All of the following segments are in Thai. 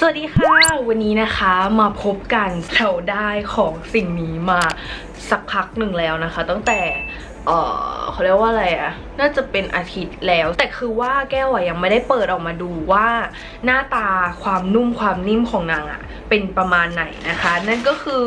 สวัสดีค่ะ วันนี้นะคะมาพบกันเราได้ของสิ่งนี้มาสักพักหนึ่งแล้วนะคะ ตั้งแต่เออเขาเรียกว่าอะไรอะน่าจะเป็นอาทิตย์แล้ว แต่คือว่าแก้วอะยังไม่ได้เปิดออกมาดูว่า หน้าตาความนุ่มความนิ่มของนางอะเป็นประมาณไหนนะคะ นั่นก็คือ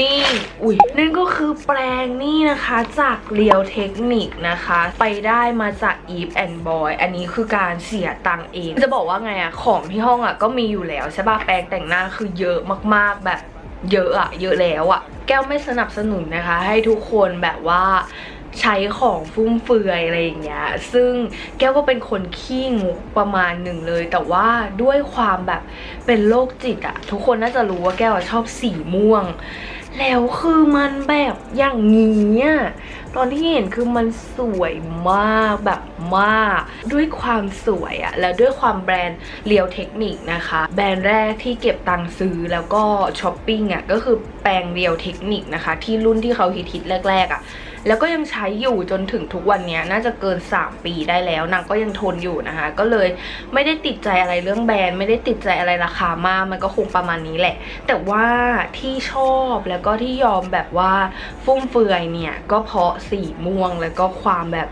นี่อุ้ยนั่นก็คือแปรงนี่นะคะจากเรียวเทคนิคนะคะ ไปได้มาจาก Eve and Boy อันนี้คือการเสียตังเอง จะบอกว่าไงอะของที่ห้องอะก็มีอยู่แล้วใช่ป่ะแปรงแต่งหน้าคือเยอะมากๆแบบเยอะอะเยอะแล้วอะแก้วไม่สนับสนุนนะคะ ให้ทุกคนแบบว่าใช้ของฟุ่มเฟือยอะไรอย่างเงี้ย ซึ่งแก้วก็เป็นคนขี้งกประมาณหนึ่งเลย แต่ว่าด้วยความแบบเป็นโรคจิตอะทุกคนน่าจะรู้ว่าแก้วชอบสีม่วง แล้วคือมันแบบอย่างนี้อะตอนที่เห็นคือมันสวยมากแบบมาก ด้วยความสวยอะแล้วด้วยความแบรนด์เรียวเทคนิคนะคะ แบรนด์แรกที่เก็บตังค์ซื้อแล้วก็ช้อปปิ้งอะก็คือแปรงเรียวเทคนิคนะคะ ที่รุ่นที่เขาฮิตๆแรกๆอะ แล้วก็ยังใช้อยู่จนถึงทุกวันนี้น่าจะเกิน 3 ปีได้แล้วนางก็ยังทนอยู่นะคะ ก็เลยไม่ได้ติดใจอะไรเรื่องแบรนด์ไม่ได้ติดใจอะไรราคามากมันก็คงประมาณนี้แหละ แต่ว่าที่ชอบแล้วก็ที่ยอมแบบว่าฟุ่มเฟือยเนี่ยก็เพราะสีม่วงแล้วก็ความแบบ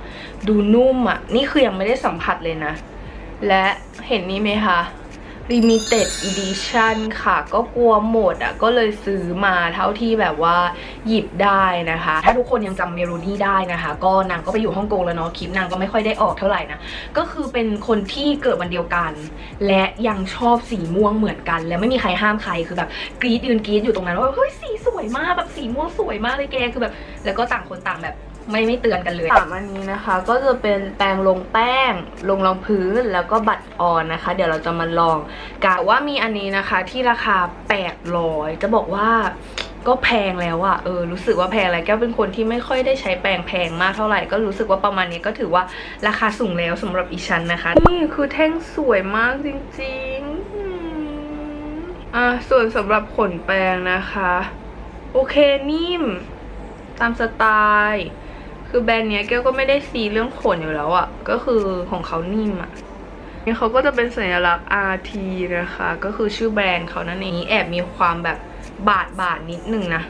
ดูนุ่มอะนี่คือยังไม่ได้สัมผัสเลยนะ และเห็นนี่ไหมคะ limited edition ค่ะ ก็กลัวหมดอะ ก็เลยซื้อมาเท่าที่แบบว่าหยิบได้นะคะ ถ้าทุกคนยังจำเมโลดี้ได้นะคะ ก็นางก็ไปอยู่ฮ่องกงแล้วเนาะ คลิปนางก็ไม่ค่อยได้ออกเท่าไหร่นะ ก็คือเป็นคนที่เกิดวันเดียวกัน และยังชอบสีม่วงเหมือนกัน และไม่มีใครห้ามใคร คือแบบกรี๊ดยืนกรี๊ดอยู่ตรงนั้นว่า เฮ้ยสีสวยมากแบบสีม่วงสวยมากเลยแก คือแบบ แล้วก็ต่างคนต่างแบบ ไม่ไม่เตือนกันเลยสามอันนี้นะคะ ก็จะเป็นแปรงลงแป้ง ลงรองพื้นแล้วก็บัตรออนนะคะ เดี๋ยวเราจะมาลองกะว่ามีอันนี้นะคะที่ราคา 800 จะบอกว่าก็แพงแล้วอะเออรู้สึกว่าแพงแล้วแก้วเป็นคนที่ไม่ค่อยได้ใช้แปรงแพงมากเท่าไหร่ก็รู้สึกว่าประมาณนี้ก็ถือว่าราคาสูงแล้วสำหรับอีชันนะคะ นี่คือแท่งสวยมากจริงๆอืมอะส่วนสำหรับขนแปรงนะคะ โอเคนิ่ม ตามสไตล์ คือแบรนด์เนี้ยแก้วก็ไม่ได้ซีเรื่องขนอยู่แล้วอะ่ะ ก็คือของเขานิ่มอะ่ะนี่เขาก็จะเป็นสัญลักษณ์ RT นะคะ ก็คือชื่อแบรนด์เขานั่นเองแอบมีความแบบบาดบาดนิดนึงนะ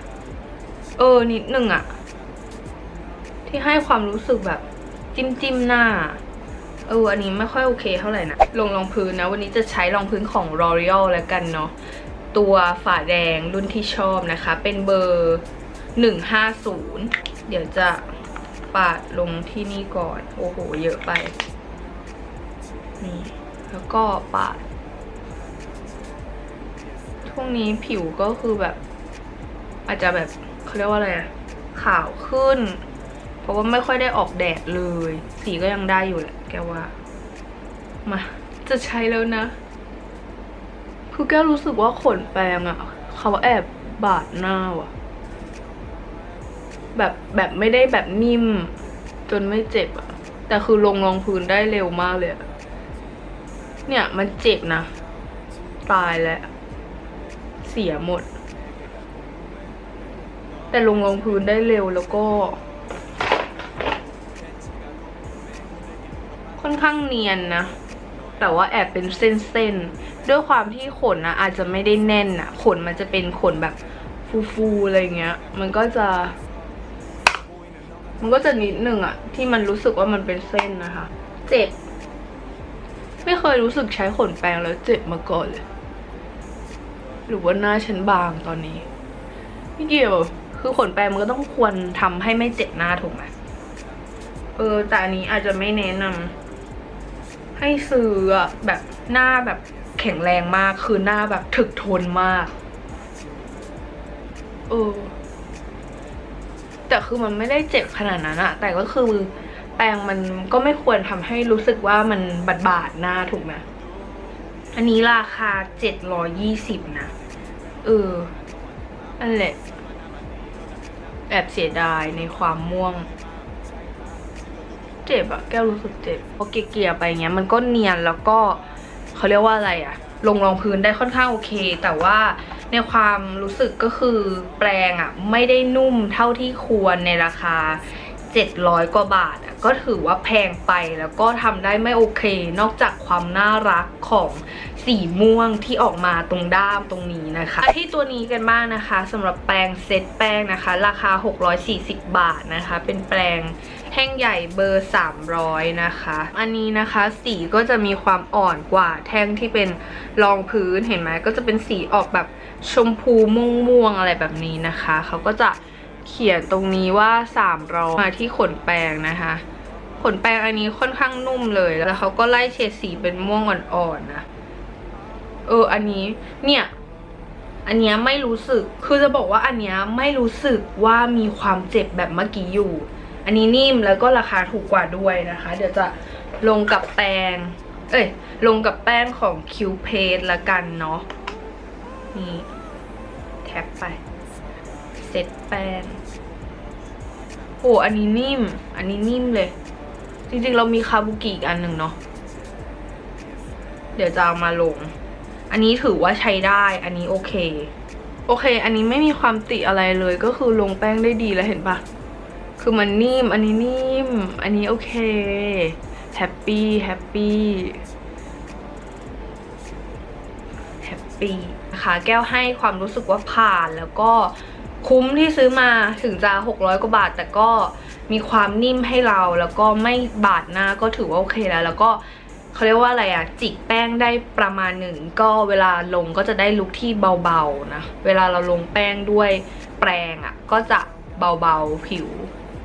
เออ นิดนึงอะ่ะ ที่ให้ความรู้สึกแบบจิ้มจิ้มหน้า เออ อันนี้ไม่ค่อยโอเคเท่าไหร่นะ ลงรองพื้นนะ วันนี้จะใช้รองพื้นของ L'Oreal แล้วกันเนาะ ตัวฝาแดงรุ่นที่ชอบนะคะ เป็นเบอร์ 150 เดี๋ยวจะ ปาดลงที่นี่ก่อน โอ้โห เยอะไป นี่ แล้วก็ปาดช่วงนี้ผิวก็คือแบบ อาจจะแบบเขาเรียกว่าอะไรอะขาวขึ้น เพราะว่าไม่ค่อยได้ออกแดดเลย สีก็ยังได้อยู่แหละ แกว่า มา จะใช้แล้วนะ คือแกรู้สึกว่าขนแปรงอะเขาแอบบาดหน้าว่ะ แบบแบบไม่ได้แบบนิ่ม จนไม่เจ็บอะแต่คือลงรองพื้นได้เร็วมากเลยเนี่ยมันเจ็บนะ ตายแล้ว เสียหมด แต่ลงรองพื้นได้เร็วแล้วก็ ค่อนข้างเนียนนะ แต่ว่าแอบเป็นเส้นๆ ด้วยความที่ขนนะอาจจะไม่ได้แน่นอะขนมันจะเป็นขนแบบฟูๆอะไรเงี้ย มันก็จะ มันก็จะนิดหนึ่งอะที่มันรู้สึกว่ามันเป็นเส้นนะคะ เจ็บ ไม่เคยรู้สึกใช้ขนแปรงแล้วเจ็บมาก่อนเลย หรือว่าหน้าฉันบางตอนนี้ไม่เกี่ยวคือขนแปรงมันก็ต้องควรทำให้ไม่เจ็บหน้าถูกไหมเออแต่อันนี้อาจจะไม่แนะนำให้ซื้อแบบหน้าแบบแข็งแรงมากคือหน้าแบบถึกทนมาก เออ แต่คือมันไม่ได้เจ็บขนาดนั้นอะแต่ก็คือแปรงมันก็ไม่ควรทำให้รู้สึกว่ามันบาดบาดหน้าถูกไหมอันนี้ราคาเจ็ดร้อยี่สิบนะ เออนั่นแหละแอบเสียดายในความม่วง เจ็บอะแก้วรู้สึกเจ็บพอเกลี่ยไปเงี้ย มันก็เนียนแล้วก็เขาเรียกว่าอะไรอะลงรองพื้นได้ค่อนข้างโอเค แต่ว่า ในความรู้สึกก็คือแปรงอะไม่ได้นุ่มเท่าที่ควรในราคา 700 กว่าบาทอะก็ถือว่าแพงไปแล้วก็ทำได้ไม่โอเค นอกจากความน่ารักของสีม่วงที่ออกมาตรงด้ามตรงนี้นะคะที่ตัวนี้กันบ้างนะคะสำหรับแปรงเซตแป้งนะคะ ราคา 640 บาทนะคะ เป็นแปรงแท่งใหญ่เบอร์ 300 นะคะ อันนี้นะคะสีก็จะมีความอ่อนกว่าแท่งที่เป็นรองพื้นเห็นไหมก็จะเป็นสีออกแบบ ชมพูม่วงๆอะไรแบบนี้นะคะ เขาก็จะเขียนตรงนี้ว่า300มาที่ขนแปรงนะคะ ขนแปรงอันนี้ค่อนข้างนุ่มเลย แล้วเขาก็ไล่เฉดสีเป็นม่วงอ่อนๆนะ เออ อันนี้ เนี่ย อันเนี้ยไม่รู้สึก คือจะบอกว่าอันเนี้ยไม่รู้สึกว่ามีความเจ็บแบบเมื่อกี้อยู่ อันนี้นิ่มแล้วก็ราคาถูกกว่าด้วยนะคะ เดี๋ยวจะลงกับแปรง เอ้ย ลงกับแป้งของคิวเพสละกันเนาะ นี่แท็บไปเซตแป้งโอ้อันนี้นิ่ม อันนี้นิ่มเลย จริงๆ เรามีคาบุกิอีกอันหนึ่งเนาะ เดี๋ยวจะเอามาลง อันนี้ถือว่าใช้ได้ อันนี้โอเค โอเค อันนี้ไม่มีความติอะไรเลย ก็คือลงแป้งได้ดีแล้วเห็นปะคือมันนิ่ม อันนี้นิ่ม อันนี้โอเค แฮปปี้ แฮปปี้ ปีนะคะแก้วให้ความรู้สึกว่าผ่านแล้วก็คุ้มที่ซื้อมาถึงจะ 600 กว่าบาท แต่ก็มีความนิ่มให้เราแล้วก็ไม่บาดหน้าก็ถือว่าโอเคแล้ว แล้วก็เขาเรียกว่าอะไรอะจิกแป้งได้ประมาณหนึ่งก็เวลาลงก็จะได้ลุคที่เบาๆนะเวลาเราลงแป้งด้วยแปรงอะก็จะเบาๆผิว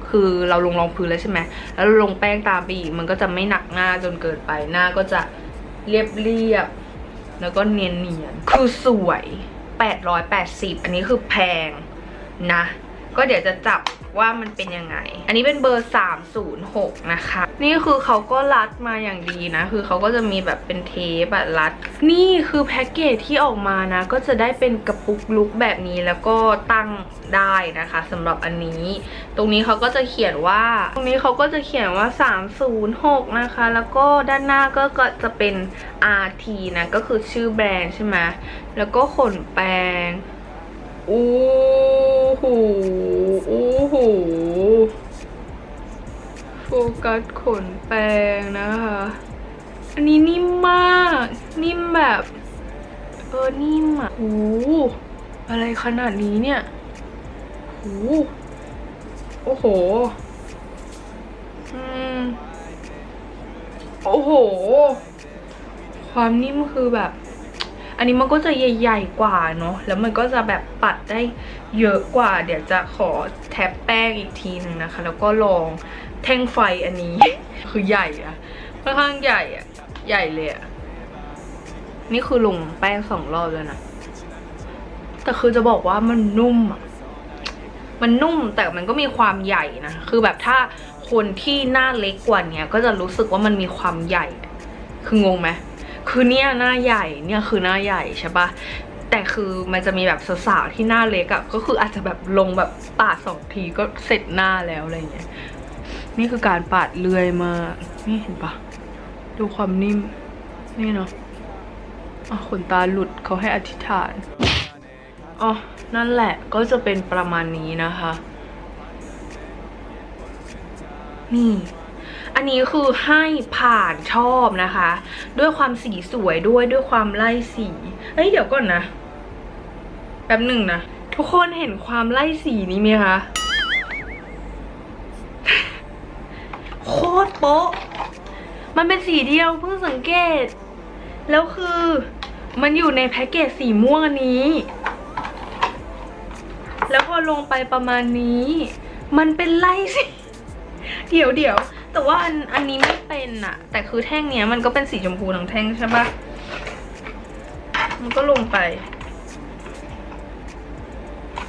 คือเราลงรองพื้นแล้วใช่ไหมแล้วลงแป้งตามไปอีกมันก็จะไม่หนักหน้าจนเกินไปหน้าก็จะเรียบเรียบๆ แล้วก็เนียนเนียนๆคือสวย 880 อันนี้คือแพงนะ ก็เดี๋ยวจะจับว่ามันเป็นยังไง อันนี้เป็นเบอร์ 306 นะคะ นี่คือเขาก็รัดมาอย่างดีนะ คือเขาก็จะมีแบบเป็นเทปอะรัด นี่คือแพ็กเกจที่ออกมานะ ก็จะได้เป็นกระปุกลุกแบบนี้แล้วก็ตั้งได้นะคะสำหรับอันนี้ ตรงนี้เขาก็จะเขียนว่า ตรงนี้เขาก็จะเขียนว่า 306 นะคะ แล้วก็ด้านหน้าก็ก็จะเป็น RT นะ ก็คือชื่อแบรนด์ใช่ไหมแล้วก็ขนแปรง อู้หูอู้หูโฟกัสขนแปรงนะคะ อันนี้นิ่มมาก นิ่มแบบ เออ นิ่มอะโอ้อะไรขนาดนี้เนี่ยโอ้โอ้โห อืม โอ้โห ความนิ่มคือแบบ อันนี้มันก็จะใหญ่ ๆ กว่าเนาะแล้วมันก็จะแบบปัดได้เยอะกว่า เดี๋ยวจะขอแท็บแป้งอีกทีหนึ่งนะคะ แล้วก็ลองแท่งไฟอันนี้ คือใหญ่อะค่อนข้างใหญ่อะใหญ่เลยอะนี่คือลงแป้งสองรอบแล้วนะแต่คือจะบอกว่ามันนุ่มอะมันนุ่มแต่มันก็มีความใหญ่นะ คือแบบถ้าคนที่หน้าเล็กกว่าเนี้ยก็จะรู้สึกว่ามันมีความใหญ่ คืองงไหม คือเนี่ยหน้าใหญ่เนี่ยคือหน้าใหญ่ใช่ปะแต่คือมันจะมีแบบสาวๆที่หน้าเล็กอะก็คืออาจจะแบบลงแบบปาดสองทีก็เสร็จหน้าแล้วอะไรเงี้ยนี่คือการปาดเลื่อยมานี่เห็นปะดูความนิ่มนี่เนาะอะขนตาหลุดเขาให้อธิษฐานอ๋อนั่นแหละก็จะเป็นประมาณนี้นะคะ นี่ อันนี้คือให้ผ่านชอบนะคะ ด้วยความสีสวยด้วยด้วยความไล่สีเฮ้ยเดี๋ยวก่อนนะแป๊บหนึ่งนะทุกคนเห็นความไล่สีนี้ไหมคะโคตรโป๊ะมันเป็นสีเดียวเพิ่งสังเกต แล้วคือมันอยู่ในแพ็กเกจสีม่วงนนี้ แล้วพอลงไปประมาณนี้ มันเป็นไล่สี เดี๋ยวเดี๋ยว แต่ว่าอันอันนี้ไม่เป็นอะแต่คือแท่งเนี้ยมันก็เป็นสีชมพูทั้งแท่งใช่ปะมันก็ลงไป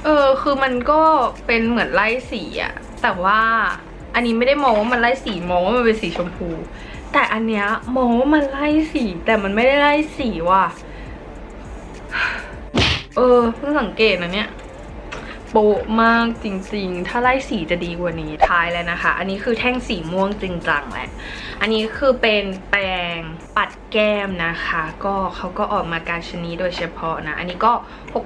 เออคือมันก็เป็นเหมือนไล่สีอะแต่ว่าอันนี้ไม่ได้มองว่ามันไล่สีมองว่ามันเป็นสีชมพู แต่อันเนี้ยมองว่ามันไล่สี แต่มันไม่ได้ไล่สีว่ะ เออเพิ่งสังเกตนะเนี่ย โปะมากจริง ๆ ถ้าไล่สีจะดีกว่านี้ท้ายแล้วนะคะ อันนี้คือแท่งสีม่วงจริงจังแหละ อันนี้คือเป็นแปรงปัดแก้มนะคะ ก็เขาก็ออกมาการชนีโดยเฉพาะนะ อันนี้ก็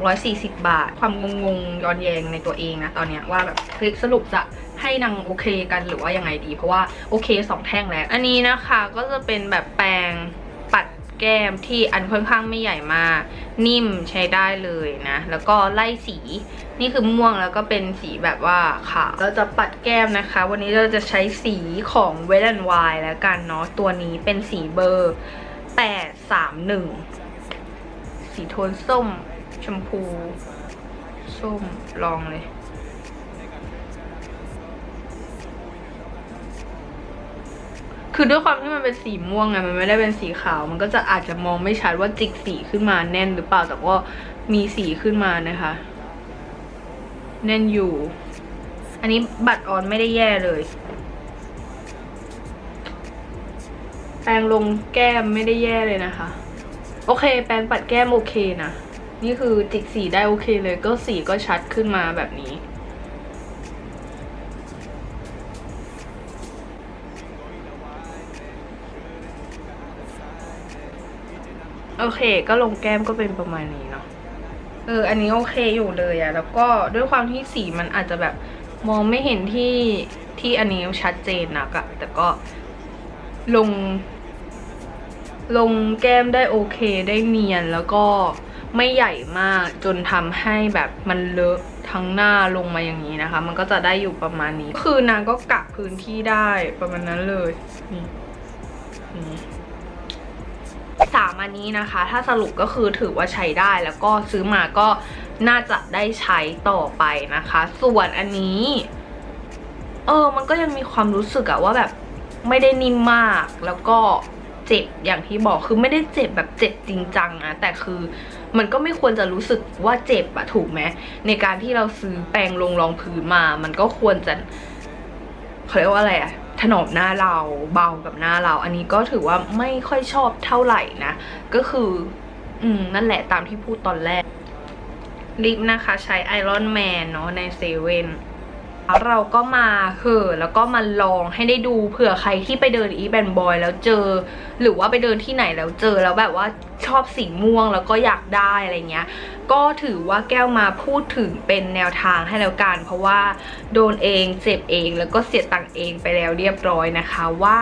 640 บาท ความงงๆย้อนแยงในตัวเองนะ ตอนเนี้ยว่าแบบคลิกสรุปจะให้นางโอเคกันหรือว่ายังไงดี เพราะว่าโอเคสองแท่งแล้ว อันนี้นะคะก็จะเป็นแบบแปรงปัดแก้มที่อันค่อนข้างไม่ใหญ่มาก นิ่มใช้ได้เลยนะ แล้วก็ไล่สี นี่คือม่วงแล้วก็เป็นสีแบบว่าขาวเราจะปัดแก้มนะคะ วันนี้เราจะใช้สีของ w e t n Wild แล้วกันเนาะตัวนี้เป็นสีเบอร์ 831 สีโทนส้ม ชมพู ส้มลองเลยคือด้วยความที่มันเป็นสีม่วงไงมันไม่ได้เป็นสีขาว มันก็จะอาจจะมองไม่ชัดว่าจิกสีขึ้นมาแน่นหรือเปล่าแต่ก็มีสีขึ้นมานะคะ แน่นอยู่ อันนี้บัตรออนไม่ได้แย่เลย แปรงลงแก้มไม่ได้แย่เลยนะคะ โอเค แปรงปัดแก้มโอเคนะ นี่คือจิกสีได้โอเคเลย ก็สีก็ชัดขึ้นมาแบบนี้โอเค ก็ลงแก้มก็เป็นประมาณนี้เนาะ เออ อันนี้โอเคอยู่เลยอะแล้วก็ด้วยความที่สีมันอาจจะแบบมองไม่เห็นที่ที่อันนี้ชัดเจนนักอะแต่ก็ลง ลงแก้มได้โอเคได้เนียนแล้วก็ไม่ใหญ่มากจนทำให้แบบมันเลอะทั้งหน้าลงมาอย่างนี้นะคะ มันก็จะได้อยู่ประมาณนี้ คือนางก็กะพื้นที่ได้ประมาณนั้นเลยนี่นี่ สามอันนี้นะคะ ถ้าสรุปก็คือถือว่าใช้ได้แล้วก็ซื้อมาก็น่าจะได้ใช้ต่อไปนะคะ ส่วนอันนี้ เออ มันก็ยังมีความรู้สึกอะว่าแบบไม่ได้นิ่มมากแล้วก็เจ็บอย่างที่บอกคือไม่ได้เจ็บแบบเจ็บจริงจังนะแต่คือมันก็ไม่ควรจะรู้สึกว่าเจ็บอะถูกไหมในการที่เราซื้อแปรงลงรองพื้นมา มันก็ควรจะเขาเรียกว่าอะไรอะ ถนอมหน้าเราเบากับหน้าเรา อันนี้ก็ถือว่าไม่ค่อยชอบเท่าไหร่นะ ก็คืออืมนั่นแหละตามที่พูดตอนแรกลิปนะคะใช้ไอรอนแมนเนาะในเซเว่น เราก็มาเหอแล้วก็มาลองให้ได้ดูเผื่อใครที่ไปเดินอีแบนบอยแล้วเจอ หรือว่าไปเดินที่ไหนแล้วเจอแล้วแบบว่าชอบสีม่วงแล้วก็อยากได้อะไรเงี้ย ก็ถือว่าแก้วมาพูดถึงเป็นแนวทางให้แล้วกันเพราะว่าโดนเองเจ็บเองแล้วก็เสียตังค์เองไปแล้วเรียบร้อยนะคะว่า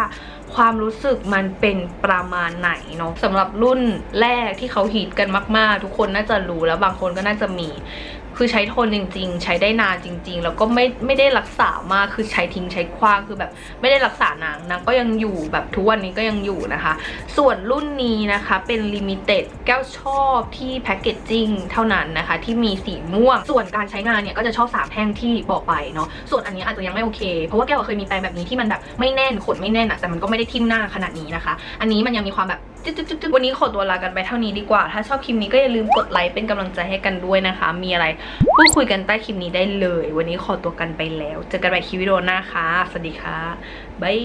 ความรู้สึกมันเป็นประมาณไหนเนาะสำหรับรุ่นแรกที่เขาฮิตกันมาก ๆ ทุกคนน่าจะรู้แล้วบางคนก็น่าจะมี คือใช้ทนจริง ๆ ใช้ได้นานจริง ๆ แล้วก็ไม่ไม่ได้รักษามากคือใช้ทิ้งใช้คว้างคือแบบ ไม่ได้รักษานางนางก็ยังอยู่แบบทุกวันนี้ก็ยังอยู่นะคะ ส่วนรุ่นนี้นะคะเป็นลิมิเต็ดแก้วชอบที่แพคเกจจิ้งเท่านั้นนะคะ ที่มีสีม่วง ส่วนการใช้งานเนี่ยก็จะชอบสามแท่งที่บอกไปเนาะส่วนอันนี้อาจจะยังไม่โอเค เพราะว่าแก้วเคยมีแปรงแบบนี้ที่มันแบบไม่แน่นขนไม่แน่นอะแต่มันก็ไม่ได้ทิ่มหน้าขนาดนี้นะคะ อันนี้มันยังมีความแบบ วันนี้ขอตัวลากันไปเท่านี้ดีกว่า ถ้าชอบคลิปนี้ก็อย่าลืมกดไลค์เป็นกำลังใจให้กันด้วยนะคะ มีอะไรพูดคุยกันใต้คลิปนี้ได้เลย วันนี้ขอตัวกันไปแล้ว เจอกันใหม่คลิปวิดีโอหน้าค่ะ สวัสดีค่ะ บ๊าย